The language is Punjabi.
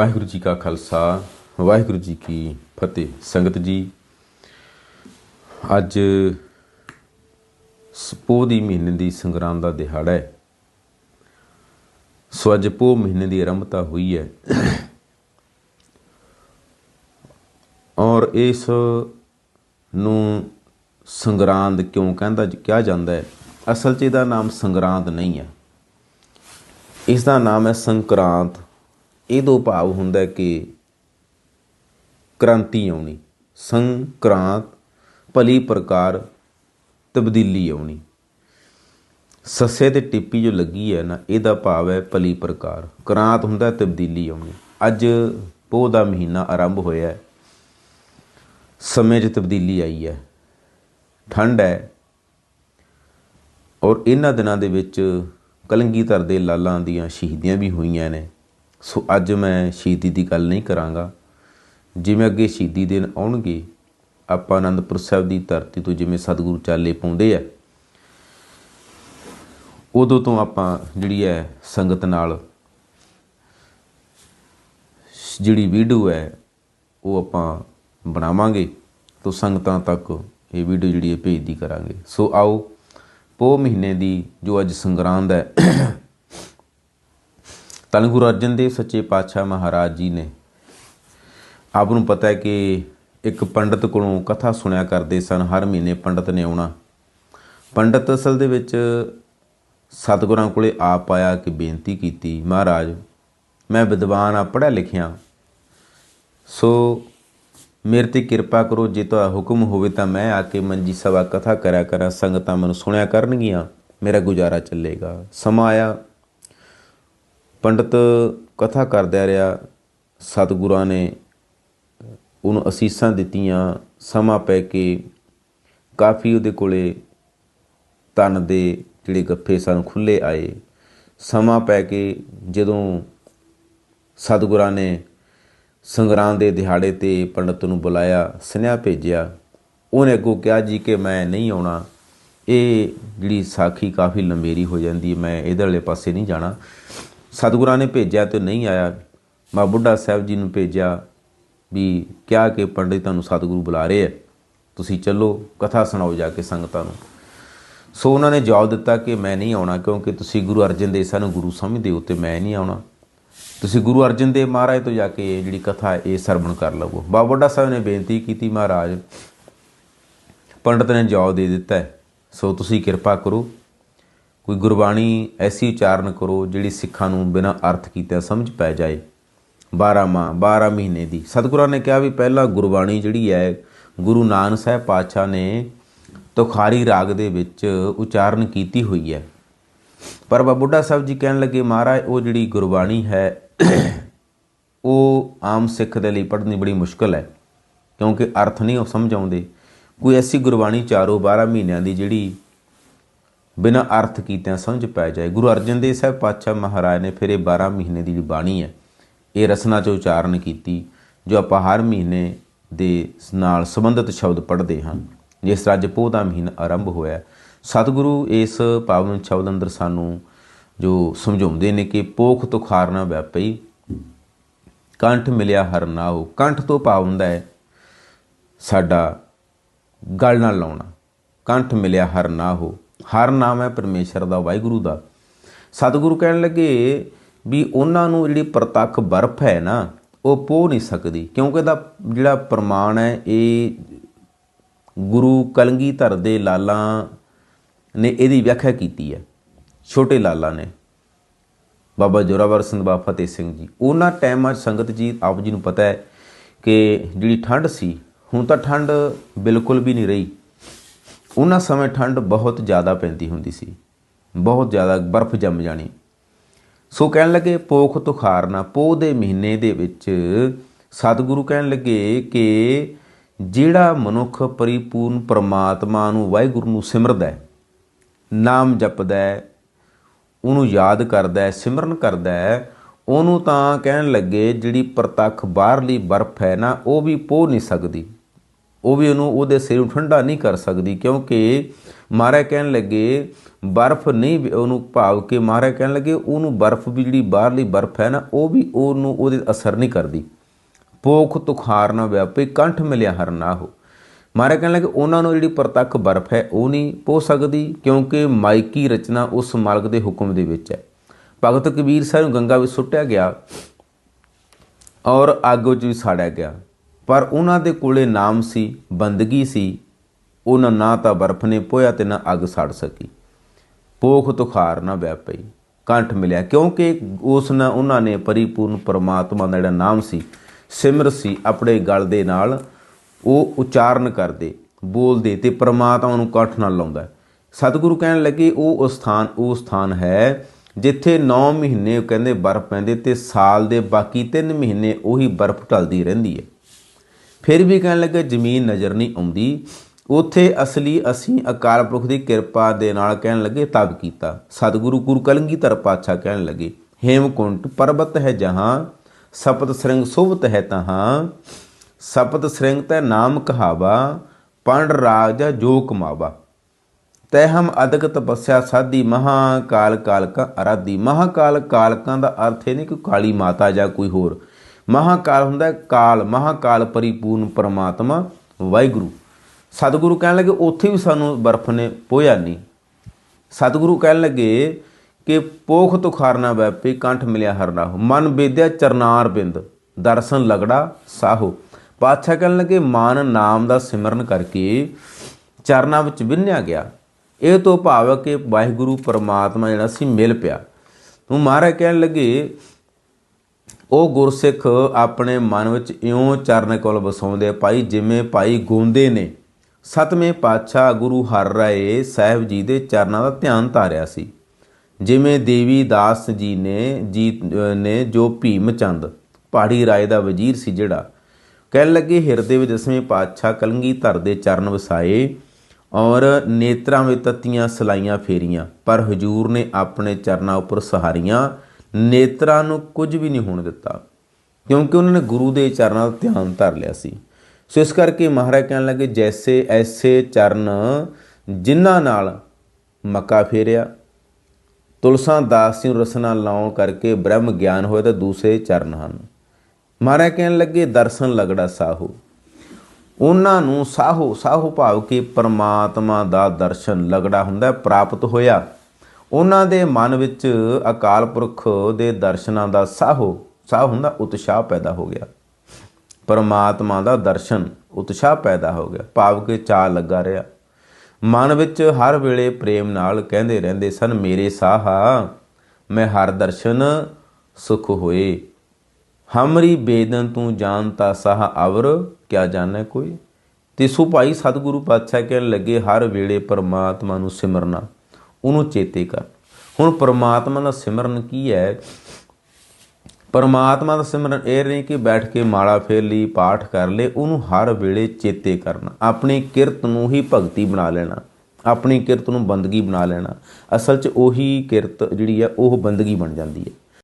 ਵਾਹਿਗੁਰੂ ਜੀ ਕਾ ਖਾਲਸਾ, ਵਾਹਿਗੁਰੂ ਜੀ ਕੀ ਫਤਿਹ। ਸੰਗਤ ਜੀ, ਅੱਜ ਸਪੋ ਦੀ ਮਹੀਨੇ ਦੀ ਸੰਗਰਾਂਦ ਦਾ ਦਿਹਾੜਾ ਹੈ। ਸੋ ਅੱਜ ਪੋ ਮਹੀਨੇ ਦੀ ਆਰੰਭਤਾ ਹੋਈ ਹੈ। ਔਰ ਇਸ ਨੂੰ ਸੰਗਰਾਂਦ ਕਿਉਂ ਕਹਿੰਦਾ ਕਿਹਾ ਜਾਂਦਾ ਹੈ? ਅਸਲ 'ਚ ਇਹਦਾ ਨਾਮ ਸੰਗਰਾਂਦ ਨਹੀਂ ਹੈ। ਇਸ ਦਾ ਨਾਮ ਹੈ ਸੰਕਰਾਂਤ। ਇਹਦੋਂ ਭਾਵ ਹੁੰਦਾ ਕਿ ਕ੍ਰਾਂਤੀ ਆਉਣੀ, ਸੰਕਰਾਂਤ ਭਲੀ ਪ੍ਰਕਾਰ ਤਬਦੀਲੀ ਆਉਣੀ। ਸੱਸੇ ਤੇ ਟਿੱਪੀ ਜੋ ਲੱਗੀ ਹੈ ਨਾ, ਇਹਦਾ ਭਾਵ ਹੈ ਭਲੀ ਪ੍ਰਕਾਰ। ਕ੍ਰਾਂਤ ਹੁੰਦਾ ਤਬਦੀਲੀ ਆਉਣੀ। ਅੱਜ ਪੋਹ ਦਾ ਮਹੀਨਾ ਆਰੰਭ ਹੋਇਆ ਹੈ। ਸਮੇਂ 'ਚ ਤਬਦੀਲੀ ਆਈ ਹੈ। ਠੰਡ ਹੈ। ਔਰ ਇਹਨਾਂ ਦਿਨਾਂ ਦੇ ਵਿੱਚ ਕਲੰਗੀਧਰ ਦੇ ਲਾਲਾਂ ਦੀਆਂ ਸ਼ਹੀਦੀਆਂ ਵੀ ਹੋਈਆਂ ਨੇ। ਸੋ ਅੱਜ ਮੈਂ ਸ਼ਹੀਦੀ ਦੀ ਗੱਲ ਨਹੀਂ ਕਰਾਂਗਾ। ਜਿਵੇਂ ਅੱਗੇ ਸ਼ਹੀਦੀ ਦਿਨ ਆਉਣਗੇ, ਆਪਾਂ ਆਨੰਦਪੁਰ ਸਾਹਿਬ ਦੀ ਧਰਤੀ ਤੋਂ ਜਿਵੇਂ ਸਤਿਗੁਰੂ ਚਾਲੇ ਪਾਉਂਦੇ ਆ, ਉਦੋਂ ਤੋਂ ਆਪਾਂ ਜਿਹੜੀ ਹੈ ਸੰਗਤ ਨਾਲ ਜਿਹੜੀ ਵੀਡੀਓ ਹੈ, ਉਹ ਆਪਾਂ ਬਣਾਵਾਂਗੇ। ਤੋਂ ਸੰਗਤਾਂ ਤੱਕ ਇਹ ਵੀਡੀਓ ਜਿਹੜੀ ਹੈ ਭੇਜਦੀ ਕਰਾਂਗੇ। ਸੋ ਆਓ ਪੋ ਮਹੀਨੇ ਦੀ ਜੋ ਅੱਜ ਸੰਗਰਾਂਦ ਹੈ ਧੰਨ ਗੁਰੂ ਅਰਜਨ ਦੇਵ ਸੱਚੇ ਪਾਤਸ਼ਾਹ ਮਹਾਰਾਜ ਜੀ ਨੇ ਆਪ ਨੂੰ ਪਤਾ ਹੈ ਕਿ ਇੱਕ ਪੰਡਤ ਕੋਲੋਂ ਕਥਾ ਸੁਣਿਆ ਕਰਦੇ ਸਨ, ਹਰ ਮਹੀਨੇ ਪੰਡਤ ਨੇ ਆਉਣਾ। ਪੰਡਤ ਅਸਲ ਦੇ ਵਿੱਚ ਸਤਿਗੁਰਾਂ ਕੋਲੇ ਆਪ ਆਇਆ ਕਿ ਬੇਨਤੀ ਕੀਤੀ, ਮਹਾਰਾਜ, ਮੈਂ ਵਿਦਵਾਨ ਆ, ਪੜ੍ਹਿਆ ਲਿਖਿਆ ਸੋ ਮੇਰੇ ਤੇ ਕਿਰਪਾ ਕਰੋ, ਜੇ ਤੁਹਾਡਾ ਹੁਕਮ ਹੋਵੇ ਤਾਂ ਮੈਂ ਆ ਕੇ ਮੰਜੀ ਸਵਾ ਕਥਾ ਕਰਿਆ ਕਰਾਂ, ਸੰਗਤਾਂ ਮੈਨੂੰ ਸੁਣਿਆ ਕਰਨਗੀਆਂ, ਮੇਰਾ ਗੁਜ਼ਾਰਾ ਚੱਲੇਗਾ। ਸਮਾਂ ਆਇਆ। ਪੰਡਤ ਕਥਾ ਕਰਦਾ ਰਿਹਾ, ਸਤਿਗੁਰਾਂ ਨੇ ਉਹਨੂੰ ਅਸੀਸਾਂ ਦਿੱਤੀਆਂ, ਸਮਾਂ ਪੈ ਕੇ ਕਾਫੀ ਉਹਦੇ ਕੋਲੇ ਤਨ ਦੇ ਜਿਹੜੇ ਗੱਫੇ ਸਨ ਖੁੱਲੇ ਆਏ। ਸਮਾਂ ਪੈ ਕੇ ਜਦੋਂ ਸਤਿਗੁਰਾਂ ਨੇ ਸੰਗਰਾਂ ਦੇ ਦਿਹਾੜੇ ਤੇ ਪੰਡਤ ਨੂੰ ਬੁਲਾਇਆ, ਸੁਨੇਹਾ ਭੇਜਿਆ, ਉਹਨੇ ਅੱਗੋਂ ਕਿਹਾ, ਜੀ ਕਿ ਮੈਂ ਨਹੀਂ ਆਉਣਾ। ਇਹ ਜਿਹੜੀ ਸਾਖੀ ਕਾਫੀ ਲੰਬੇਰੀ ਹੋ ਜਾਂਦੀ ਹੈ, ਮੈਂ ਇਹਦੇ ਵਾਲੇ ਪਾਸੇ ਨਹੀਂ ਜਾਣਾ। ਸਤਿਗੁਰਾਂ ਨੇ ਭੇਜਿਆ ਤੇ ਨਹੀਂ ਆਇਆ। ਮਾ ਬੁੱਢਾ ਸਾਹਿਬ ਜੀ ਨੂੰ ਭੇਜਿਆ ਵੀ ਕਿਹਾ ਕਿ ਪੰਡਿਤ ਤੁਹਾਨੂੰ ਸਤਿਗੁਰੂ ਬੁਲਾ ਰਹੇ ਆ। ਤੁਸੀਂ ਚੱਲੋ ਕਥਾ ਸੁਣਾਓ ਜਾ ਕੇ ਸੰਗਤਾਂ ਨੂੰ। ਸੋ ਉਹਨਾਂ ਨੇ ਜਵਾਬ ਦਿੱਤਾ ਕਿ ਮੈਂ ਨਹੀਂ ਆਉਣਾ ਕਿਉਂਕਿ ਤੁਸੀਂ ਗੁਰੂ ਅਰਜਨ ਦੇਵ ਸਾਨੂੰ ਗੁਰੂ ਸਮਝਦੇ ਹੋ ਤੇ ਮੈਂ ਨਹੀਂ ਆਉਣਾ। ਤੁਸੀਂ ਗੁਰੂ ਅਰਜਨ ਦੇਵ ਮਹਾਰਾਜ ਤੋਂ ਜਾ ਕੇ ਇਹ ਜਿਹੜੀ ਕਥਾ ਹੈ, ਇਹ ਸਰਵਣ ਕਰ ਲਵੋ। ਬਾਬਾ ਬੁੱਢਾ ਸਾਹਿਬ ਨੇ ਬੇਨਤੀ ਕੀਤੀ ਮਹਾਰਾਜ ਪੰਡਤ ਨੇ ਜਵਾਬ ਦੇ ਦਿੱਤਾ ਸੋ ਤੁਸੀਂ ਕਿਰਪਾ ਕਰੋ ਕੋਈ ਗੁਰਬਾਣੀ ਐਸੀ ਉਚਾਰਨ ਕਰੋ ਜਿਹੜੀ ਸਿੱਖਾਂ ਨੂੰ ਬਿਨਾਂ ਅਰਥ ਕੀਤੇ ਸਮਝ ਪੈ ਜਾਏ। 12 ਮਾਹ 12 ਮਹੀਨੇ ਦੀ। ਸਤਿਗੁਰਾਂ ਨੇ ਕਿਹਾ ਵੀ ਪਹਿਲਾਂ ਗੁਰਬਾਣੀ ਜਿਹੜੀ ਹੈ, ਗੁਰੂ ਨਾਨਕ ਸਾਹਿਬ ਪਾਤਸ਼ਾਹ ਨੇ ਤੁਖਾਰੀ ਰਾਗ ਦੇ ਵਿੱਚ ਉਚਾਰਨ ਕੀਤੀ ਹੋਈ ਹੈ। ਪਰ ਬਾਬਾ ਬੁੱਢਾ ਸਾਹਿਬ ਜੀ ਕਹਿਣ ਲੱਗੇ, ਮਹਾਰਾਜ, ਉਹ ਜਿਹੜੀ ਗੁਰਬਾਣੀ ਹੈ, ਉਹ ਆਮ ਸਿੱਖ ਦੇ ਲਈ ਪੜ੍ਹਨੀ ਬੜੀ ਮੁਸ਼ਕਲ ਹੈ, ਕਿਉਂਕਿ ਅਰਥ ਨਹੀਂ ਉਹ ਸਮਝ ਆਉਂਦੇ। ਕੋਈ ਐਸੀ ਗੁਰਬਾਣੀ ਚਾਰੋ 12 ਮਹੀਨਿਆਂ ਦੀ ਜਿਹੜੀ ਬਿਨਾਂ ਅਰਥ ਕੀਤਿਆਂ ਸਮਝ ਪੈ ਜਾਏ। ਗੁਰੂ ਅਰਜਨ ਦੇਵ ਸਾਹਿਬ ਪਾਤਸ਼ਾਹ ਮਹਾਰਾਜ ਨੇ ਫਿਰ ਇਹ 12 ਮਹੀਨੇ ਦੀ ਜਿਹੜੀ ਬਾਣੀ ਹੈ, ਇਹ ਰਸਨਾ ਚ ਉਚਾਰਨ ਕੀਤੀ, ਜੋ ਆਪਾਂ ਹਰ ਮਹੀਨੇ ਦੇ ਨਾਲ ਸੰਬੰਧਿਤ ਸ਼ਬਦ ਪੜ੍ਹਦੇ ਹਾਂ। ਜਿਸ ਤਰ੍ਹਾਂ ਅੱਜ ਪੋਹ ਦਾ ਮਹੀਨਾ ਆਰੰਭ ਹੋਇਆ, ਸਤਿਗੁਰੂ ਇਸ ਪਾਵਨ ਸ਼ਬਦ ਅੰਦਰ ਸਾਨੂੰ ਜੋ ਸਮਝਾਉਂਦੇ ਨੇ ਕਿ ਪੋਖ ਤੁਖਾਰਨਾ ਵਿਆਪਈ ਕੰਠ ਮਿਲਿਆ ਹਰ ਨਾਉ, ਕੰਠ ਤੋਂ ਭਾਵ ਹੁੰਦਾ ਹੈ ਸਾਡਾ ਗਲ ਨਾਲ ਲਾਉਣਾ, ਕੰਠ ਮਿਲਿਆ ਹਰ ਨਾ ਹੋ ਹਰ ਨਾਮ ਹੈ ਪਰਮੇਸ਼ਰ ਦਾ, ਵਾਹਿਗੁਰੂ ਦਾ। ਸਤਿਗੁਰੂ ਕਹਿਣ ਲੱਗੇ ਵੀ ਉਹਨਾਂ ਨੂੰ ਜਿਹੜੀ ਪ੍ਰਤੱਖ ਬਰਫ਼ ਹੈ ਨਾ, ਉਹ ਪੋ ਨਹੀਂ ਸਕਦੀ, ਕਿਉਂਕਿ ਇਹਦਾ ਜਿਹੜਾ ਪ੍ਰਮਾਣ ਹੈ, ਇਹ ਗੁਰੂ ਕਲਗੀਧਰ ਦੇ ਲਾਲਾਂ ਨੇ ਇਹਦੀ ਵਿਆਖਿਆ ਕੀਤੀ ਹੈ, ਛੋਟੇ ਲਾਲਾਂ ਨੇ। ਬਾਬਾ ਜੋਰਾਵਰ ਸਿੰਘ, ਬਾਬਾ ਫਤਿਹ ਸਿੰਘ ਜੀ, ਉਹਨਾਂ ਟਾਈਮਾਂ 'ਚ ਸੰਗਤ ਜੀ, ਆਪ ਜੀ ਨੂੰ ਪਤਾ ਹੈ ਕਿ ਜਿਹੜੀ ਠੰਡ ਸੀ, ਹੁਣ ਤਾਂ ਠੰਡ ਬਿਲਕੁਲ ਵੀ ਨਹੀਂ ਰਹੀ। ਉਹਨਾਂ ਸਮੇਂ ਠੰਡ ਬਹੁਤ ਜ਼ਿਆਦਾ ਪੈਂਦੀ ਹੁੰਦੀ ਸੀ। ਬਹੁਤ ਜ਼ਿਆਦਾ ਬਰਫ਼ ਜੰਮ ਜਾਣੀ। ਸੋ ਕਹਿਣ ਲੱਗੇ, ਪੋਖ ਤੁਖਾਰਨਾ ਪੋਹ ਦੇ ਮਹੀਨੇ ਦੇ ਵਿੱਚ ਸਤਿਗੁਰੂ ਕਹਿਣ ਲੱਗੇ ਕਿ ਜਿਹੜਾ ਮਨੁੱਖ ਪਰਿਪੂਰਨ ਪ੍ਰਮਾਤਮਾ ਨੂੰ, ਵਾਹਿਗੁਰੂ ਨੂੰ ਸਿਮਰਦਾ ਹੈ, ਨਾਮ ਜਪਦਾ ਹੈ, ਉਹਨੂੰ ਯਾਦ ਕਰਦਾ ਹੈ, ਸਿਮਰਨ ਕਰਦਾ ਹੈ, ਉਹਨੂੰ ਤਾਂ ਕਹਿਣ ਲੱਗੇ ਜਿਹੜੀ ਪ੍ਰਤੱਖ ਬਾਹਰਲੀ ਬਰਫ਼ ਹੈ ਨਾ, ਉਹ ਵੀ ਪੋ ਨਹੀਂ ਸਕਦੀ। ਉਹ ਵੀ ਉਹਨੂੰ ਉਹਦੇ ਸਿਰ ਨੂੰ ਠੰਡਾ ਨਹੀਂ ਕਰ ਸਕਦੀ ਕਿਉਂਕਿ ਮਹਾਰਾਜ ਕਹਿਣ ਲੱਗੇ, ਬਰਫ਼ ਨਹੀਂ ਉਹਨੂੰ ਭਾਵ ਕੇ ਮਹਾਰਾਜ ਕਹਿਣ ਲੱਗੇ, ਉਹਨੂੰ ਬਰਫ਼ ਵੀ ਜਿਹੜੀ ਬਾਹਰਲੀ ਬਰਫ਼ ਹੈ ਨਾ, ਉਹ ਵੀ ਉਹਨੂੰ ਉਹਦੇ ਅਸਰ ਨਹੀਂ ਕਰਦੀ। ਪੋਖ ਤੁਖਾਰ ਨਾ ਵਿਆਪੇ, ਕੰਠ ਮਿਲਿਆ ਹਰ ਨਾ ਹੋ। ਮਹਾਰਾਜ ਕਹਿਣ ਲੱਗੇ, ਉਹਨਾਂ ਨੂੰ ਜਿਹੜੀ ਪ੍ਰਤੱਖ ਬਰਫ਼ ਹੈ, ਉਹ ਨਹੀਂ ਪੋ ਸਕਦੀ ਕਿਉਂਕਿ ਮਾਇਕੀ ਰਚਨਾ ਉਸ ਮਾਲਕ ਦੇ ਹੁਕਮ ਦੇ ਵਿੱਚ ਹੈ। ਭਗਤ ਕਬੀਰ ਸਾਹਿਬ ਨੂੰ ਗੰਗਾ ਵਿੱਚ ਸੁੱਟਿਆ ਗਿਆ ਔਰ ਅੱਗ ਵਿੱਚ ਵੀ ਸਾੜਿਆ ਗਿਆ। ਪਰ ਉਹਨਾਂ ਦੇ ਕੋਲੇ ਨਾਮ ਸੀ, ਬੰਦਗੀ ਸੀ। ਉਹਨਾਂ ਨਾ ਤਾਂ ਬਰਫ਼ ਨੇ ਪੋਇਆ ਤੇ ਨਾ ਅੱਗ ਸੜ ਸਕੀ। ਪੋਖ ਤੁਖਾਰ ਨਾ ਵਿਆਪਈ ਕੰਠ ਮਿਲਿਆ। ਕਿਉਂਕਿ ਉਸ ਨਾਲ ਉਹਨਾਂ ਨੇ ਪਰਿਪੂਰਨ ਪਰਮਾਤਮਾ ਦਾ ਜਿਹੜਾ ਨਾਮ ਸੀ, ਸਿਮਰ ਸੀ, ਆਪਣੇ ਗਲ ਦੇ ਨਾਲ ਉਹ ਉਚਾਰਨ ਕਰਦੇ, ਬੋਲਦੇ ਤੇ ਪਰਮਾਤਮਾ ਨੂੰ ਕੰਠ ਨਾਲ ਲਾਉਂਦਾ ਸਤਿਗੁਰੂ ਕਹਿਣ ਲੱਗੇ, ਉਹ ਸਥਾਨ ਉਹ ਸਥਾਨ ਹੈ ਜਿੱਥੇ 9 ਮਹੀਨੇ ਕਹਿੰਦੇ, ਬਰਫ਼ ਪੈਂਦੇ ਤੇ ਸਾਲ ਦੇ ਬਾਕੀ 3 ਮਹੀਨੇ ਉਹੀ ਬਰਫ਼ ਢਲਦੀ ਰਹਿੰਦੀ ਹੈ। ਫਿਰ ਵੀ ਕਹਿਣ ਲੱਗੇ, ਜ਼ਮੀਨ ਨਜ਼ਰ ਨਹੀਂ ਆਉਂਦੀ। ਉਥੇ ਅਸਲੀ ਅਸੀਂ ਅਕਾਲ ਪੁਰਖ ਦੀ ਕਿਰਪਾ ਦੇ ਨਾਲ ਕਹਿਣ ਲੱਗੇ, ਤਬ ਕੀਤਾ। ਸਤਿਗੁਰੂ ਗੁਰੂ ਕਲੰਗੀਧਰ ਪਾਤਸ਼ਾਹ ਕਹਿਣ ਲੱਗੇ, ਹੇਮਕੁੰਟ ਪਰਬਤ ਹੈ ਜਹਾਂ, ਸਪਤ ਸ੍ਰਿੰਗ ਸੁਭਤ ਹੈ ਤਹਾਂ। ਸਪਤ ਸ੍ਰਿੰਗ ਤੈ ਨਾਮ ਕਹਾਵਾ ਪੰਡ ਰਾਜ ਜੋ ਕਮਾਵਾ। ਤੈ ਹਮ ਅਦਕ ਤਪੱਸਿਆ ਸਾਧੀ ਮਹਾਕਾਲ ਕਾਲਕਾ, ਅਰਾਧੀ ਮਹਾਕਾਲ ਕਾਲਕਾਂ ਦਾ ਅਰਥ ਇਹ ਨਹੀਂ ਕਿ ਕਾਲੀ ਮਾਤਾ ਜਾਂ ਕੋਈ ਹੋਰ। ਮਹਾਕਾਲ ਹੁੰਦਾ ਹੈ ਕਾਲ, ਮਹਾਕਾਲ ਪਰਿਪੂਰਨ ਪਰਮਾਤਮਾ, ਵਾਹਿਗੁਰੂ। ਸਤਿਗੁਰੂ ਕਹਿਣ ਲੱਗੇ, ਉੱਥੇ ਵੀ ਸਾਨੂੰ ਬਰਫ਼ ਨੇ ਪੋਇਆ ਨਹੀਂ। ਸਤਿਗੁਰੂ ਕਹਿਣ ਲੱਗੇ ਕਿ ਪੋਖ ਤੁਖਾਰਨਾ ਵੈਪੇ, ਕੰਠ ਮਿਲਿਆ ਹਰਨਾ ਮਨ ਬੇਦਿਆ ਚਰਨਾਰ ਬਿੰਦ, ਦਰਸ਼ਨ ਲਗੜਾ ਸਾਹੋ। ਪਾਤਸ਼ਾਹ ਕਹਿਣ ਲੱਗੇ, ਮਾਨ ਨਾਮ ਦਾ ਸਿਮਰਨ ਕਰਕੇ ਚਰਨਾਂ ਵਿੱਚ ਵਿੰਨਿਆ ਗਿਆ। ਇਹ ਤੋਂ ਭਾਵ ਕਿ ਵਾਹਿਗੁਰੂ, ਪਰਮਾਤਮਾ ਜਿਹੜਾ ਸੀ, ਮਿਲ ਪਿਆ। ਤੂੰ ਮਹਾਰਾਜ ਕਹਿਣ ਲੱਗੇ ਉਹ ਗੁਰਸਿੱਖ ਆਪਣੇ ਮਨ ਵਿੱਚ ਇਉਂ ਚਰਨ ਕੋਲ ਵਸਾਉਂਦੇ ਭਾਈ ਜਿਵੇਂ ਭਾਈ ਗੋਂਦੇ ਨੇ, ਸਤਵੇਂ ਪਾਤਸ਼ਾਹ ਗੁਰੂ ਹਰ ਰਾਏ ਸਾਹਿਬ ਜੀ ਦੇ ਚਰਨਾਂ ਦਾ ਧਿਆਨ ਧਾਰਿਆ ਸੀ। ਜਿਵੇਂ ਦੇਵੀ ਦਾਸ ਜੀ ਨੇ ਜੀ ਨੇ ਜੋ ਭੀਮ ਚੰਦ, ਪਹਾੜੀ ਰਾਏ ਦਾ ਵਜ਼ੀਰ ਸੀ ਜਿਹੜਾ, ਕਹਿਣ ਲੱਗੇ, ਹਿਰਦੇ ਵਿੱਚ ਦਸਵੇਂ ਪਾਤਸ਼ਾਹ ਕਲੰਗੀਧਰ ਦੇ ਚਰਨ ਵਸਾਏ ਔਰ ਨੇਤਰਾਂ ਵਿੱਚ ਤਤੀਆਂ ਸਲਾਈਆਂ ਫੇਰੀਆਂ, ਪਰ ਹਜੂਰ ਨੇ ਆਪਣੇ ਚਰਨਾਂ ਉੱਪਰ ਸਹਾਰੀਆਂ ਨੇਤਰਾਂ ਨੂੰ ਕੁਝ ਵੀ ਨਹੀਂ ਹੋਣ ਦਿੱਤਾ, ਕਿਉਂਕਿ ਉਹਨਾਂ ਨੇ ਗੁਰੂ ਦੇ ਚਰਨਾਂ ਦਾ ਧਿਆਨ ਧਰ ਲਿਆ ਸੀ। ਸੋ ਇਸ ਕਰਕੇ ਮਹਾਰਾਜ ਕਹਿਣ ਲੱਗੇ, ਜੈਸੇ ਐਸੇ ਚਰਨ ਜਿਨ੍ਹਾਂ ਨਾਲ ਮੱਕਾ ਫੇਰਿਆ, ਤੁਲਸਾਂ ਦਾਸ ਜੀ ਨੂੰ ਰਸਨਾ ਲਾਉਣ ਕਰਕੇ ਬ੍ਰਹਮ ਗਿਆਨ ਹੋਇਆ ਤਾਂ ਦੂਸਰੇ ਚਰਨ ਹਨ। ਮਹਾਰਾਜ ਕਹਿਣ ਲੱਗੇ, ਦਰਸ਼ਨ ਲਗੜਾ ਸਾਹੂ। ਉਹਨਾਂ ਨੂੰ ਸਾਹੋ ਸਾਹੋ ਭਾਵ ਕਿ ਪਰਮਾਤਮਾ ਦਾ ਦਰਸ਼ਨ ਲਗੜਾ ਹੁੰਦਾ, ਪ੍ਰਾਪਤ ਹੋਇਆ। ਉਹਨਾਂ ਦੇ ਮਨ ਵਿੱਚ ਅਕਾਲ ਪੁਰਖ ਦੇ ਦਰਸ਼ਨਾਂ ਦਾ ਸਾਹੋ ਸਾਹ ਹੁੰਦਾ, ਉਤਸ਼ਾਹ ਪੈਦਾ ਹੋ ਗਿਆ। ਪਰਮਾਤਮਾ ਦਾ ਦਰਸ਼ਨ, ਉਤਸ਼ਾਹ ਪੈਦਾ ਹੋ ਗਿਆ। ਭਾਵ ਕਿ ਚਾਹ ਲੱਗਾ ਰਿਹਾ। ਮਨ ਵਿੱਚ ਹਰ ਵੇਲੇ ਪ੍ਰੇਮ ਨਾਲ ਕਹਿੰਦੇ ਰਹਿੰਦੇ ਸਨ, ਮੇਰੇ ਸਾਹਾ, ਮੈਂ ਹਰ ਦਰਸ਼ਨ ਸੁਖ ਹੋਏ। ਹਮਰੀ ਬੇਦਨ ਤੂੰ ਜਾਣਤਾ ਸਾਹ ਅਵਰ, ਕਿਆ ਜਾਣੈ ਕੋਈ? ਤੇ ਸੋ ਭਾਈ ਸਤਿਗੁਰੂ ਪਾਤਸ਼ਾਹ ਕਹਿਣ ਲੱਗੇ, ਹਰ ਵੇਲੇ ਪਰਮਾਤਮਾ ਨੂੰ ਸਿਮਰਨਾ। ਉਹਨੂੰ ਚੇਤੇ ਕਰ। ਹੁਣ ਪਰਮਾਤਮਾ ਦਾ ਸਿਮਰਨ ਕੀ ਹੈ? ਪਰਮਾਤਮਾ ਦਾ ਸਿਮਰਨ ਇਹ ਨਹੀਂ ਕਿ ਬੈਠ ਕੇ ਮਾਲਾ ਫੇਰ ਲਈ, ਪਾਠ ਕਰ ਲੇ, ਉਹਨੂੰ ਹਰ ਵੇਲੇ ਚੇਤੇ ਕਰਨਾ। ਆਪਣੀ ਕਿਰਤ ਨੂੰ ਹੀ ਭਗਤੀ ਬਣਾ ਲੈਣਾ। ਆਪਣੀ ਕਿਰਤ ਨੂੰ ਬੰਦਗੀ ਬਣਾ ਲੈਣਾ। ਅਸਲ 'ਚ ਉਹੀ ਕਿਰਤ ਜਿਹੜੀ ਹੈ ਉਹ ਬੰਦਗੀ ਬਣ ਜਾਂਦੀ ਹੈ।